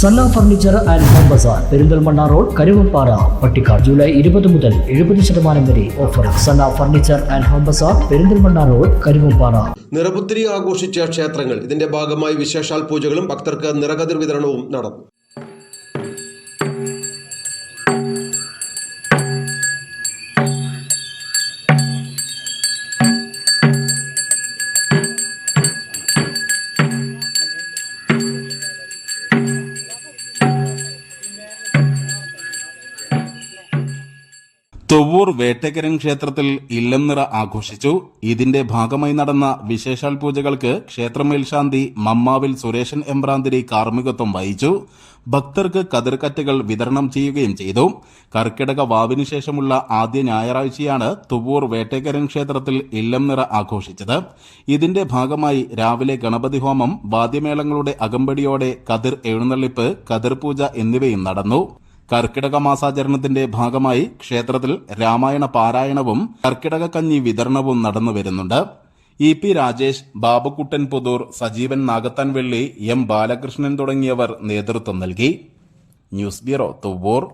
Sanna furniture and home bazaar Perinthalmanna road Karuvappara Pattikkad July ഇരുപത് മുതൽ എഴുപത് ശതമാനം വരെ offer Sanna furniture and home bazaar Perinthalmanna road Karuvappara Niraputhari ആഘോഷിച്ച ക്ഷേത്രങ്ങൾ ഇതിന്റെ ഭാഗമായി വിശേഷാൽ പൂജകളും ഭക്തർക്ക് നിറകതിർ വിതരണവും നടന്നു. തൊവ്വൂർ വേട്ടക്കരൻ ക്ഷേത്രത്തിൽ ഇല്ലം നിറ ആഘോഷിച്ചു. ഇതിന്റെ ഭാഗമായി നടന്ന വിശേഷാൽ പൂജകൾക്ക് ക്ഷേത്രമേൽശാന്തി മമ്മാവിൽ സുരേഷൻ എമ്പ്രാന്തിരി കാർമ്മികത്വം വഹിച്ചു. ഭക്തർക്ക് കതിർക്കറ്റകൾ വിതരണം ചെയ്യുകയും ചെയ്തു. കർക്കിടക വാവിനു ശേഷമുള്ള ആദ്യ ഞായറാഴ്ചയാണ് തുവൂർ വേട്ടക്കരൻ ക്ഷേത്രത്തിൽ ഇല്ലം നിറ ആഘോഷിച്ചത്. ഇതിന്റെ ഭാഗമായി രാവിലെ ഗണപതി ഹോമം വാദ്യമേളങ്ങളുടെ അകമ്പടിയോടെ കതിർ എഴുന്നള്ളിപ്പ് കതിർ പൂജ എന്നിവയും നടന്നു. കർക്കിടക മാസാചരണത്തിന്റെ ഭാഗമായി ക്ഷേത്രത്തിൽ രാമായണ പാരായണവും കർക്കിടക കഞ്ഞി വിതരണവും നടന്നു വരുന്നുണ്ട്. E P Rajesh Babukkuttan Puthur Sajeevan Nagathanvelli M Balakrishnan തുടങ്ങിയവർ നേതൃത്വം നൽകി. News bureau Thuvvur.